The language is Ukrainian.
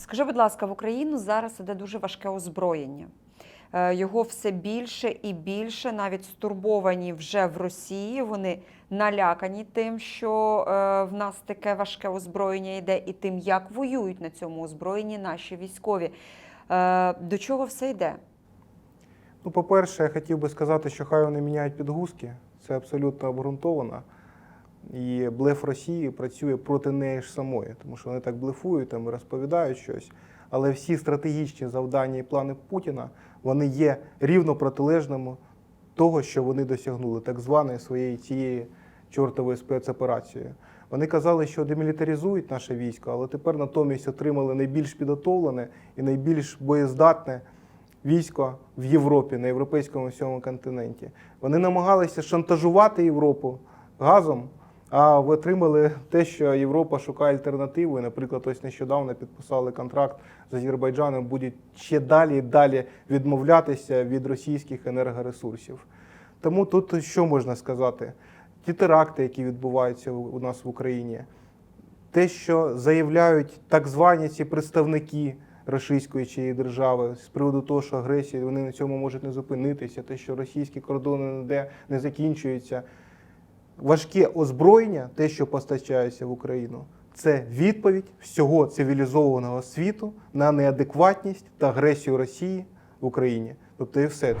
Скажи, будь ласка, в Україну зараз іде дуже важке озброєння. Е, Його все більше і більше, навіть стурбовані вже в Росії. Вони налякані тим, що е, в нас таке важке озброєння йде, і тим, як воюють на цьому озброєнні наші військові. Е, До чого все йде? Ну, по-перше, я хотів би сказати, що хай вони міняють підгузки. Це абсолютно обґрунтовано. І блеф Росії працює проти неї ж самої, тому що вони так блефують там і розповідають щось. Але всі стратегічні завдання і плани Путіна вони є рівно протилежними того, що вони досягнули, так званої своєї цієї чортової спецоперацією. Вони казали, що демілітаризують наше військо, але тепер натомість отримали найбільш підготовлене і найбільш боєздатне військо в Європі, на європейському всьому континенті. Вони намагалися шантажувати Європу газом, а ви отримали те, що Європа шукає альтернативу. І, наприклад, ось нещодавно підписали контракт з Азербайджаном, будуть ще далі і далі відмовлятися від російських енергоресурсів. Тому тут що можна сказати? Ті теракти, які відбуваються у нас в Україні, те, що заявляють так звані ці представники російської чиєї держави з приводу того, що агресія вони на цьому можуть не зупинитися, те, що російські кордони ніде не закінчуються. Важке озброєння, те, що постачається в Україну, це відповідь всього цивілізованого світу на неадекватність та агресію Росії в Україні. Тобто і все.